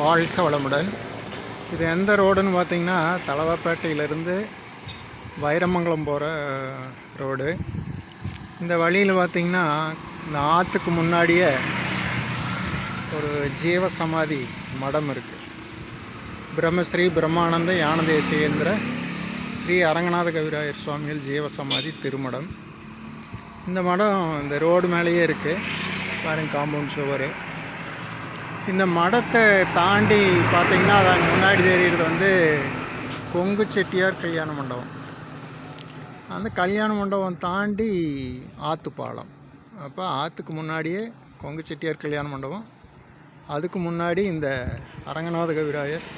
வாழ்க வளமுடன். இது எந்த ரோடுன்னு பார்த்தீங்கன்னா தலவாப்பேட்டையிலேருந்து வைரமங்கலம் போகிற ரோடு. இந்த வழியில் பார்த்திங்கன்னா இந்த ஆற்றுக்கு முன்னாடியே ஒரு ஜீவ சமாதி மடம் இருக்குது பிரம்மஸ்ரீ பிரம்மானந்த ஞான ஸ்ரீ அரங்கநாத கவிராயர் சுவாமிகள் ஜீவ சமாதி திருமடம். இந்த மடம் இந்த ரோடு மேலேயே இருக்குது பாருங்க காம்பவுண்ட் சுவர். இந்த மடத்தை தாண்டி பார்த்தீங்கன்னா அது அங்கே முன்னாடி தெரிகிறது வந்து கொங்கு செட்டியார் கல்யாண மண்டபம். அந்த கல்யாண மண்டபம் தாண்டி ஆற்றுப்பாலம் அப்போ ஆற்றுக்கு முன்னாடியே கொங்கு செட்டியார் கல்யாண மண்டபம். அதுக்கு முன்னாடி இந்த அரங்கநாத கவிராயர்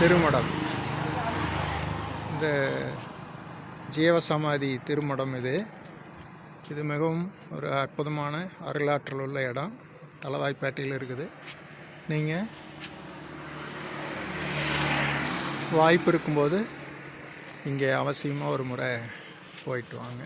திருமடம். இந்த ஜீவசமாதி திருமடம் இது. இது மிகவும் ஒரு அற்புதமான வரலாற்றில் உள்ள இடம். தலவாய்ப்பேட்டையில் இருக்குது. நீங்கள் வாய்ப்பு இருக்கும்போது இங்கே அவசியமாக ஒரு முறை போயிட்டு வாங்க.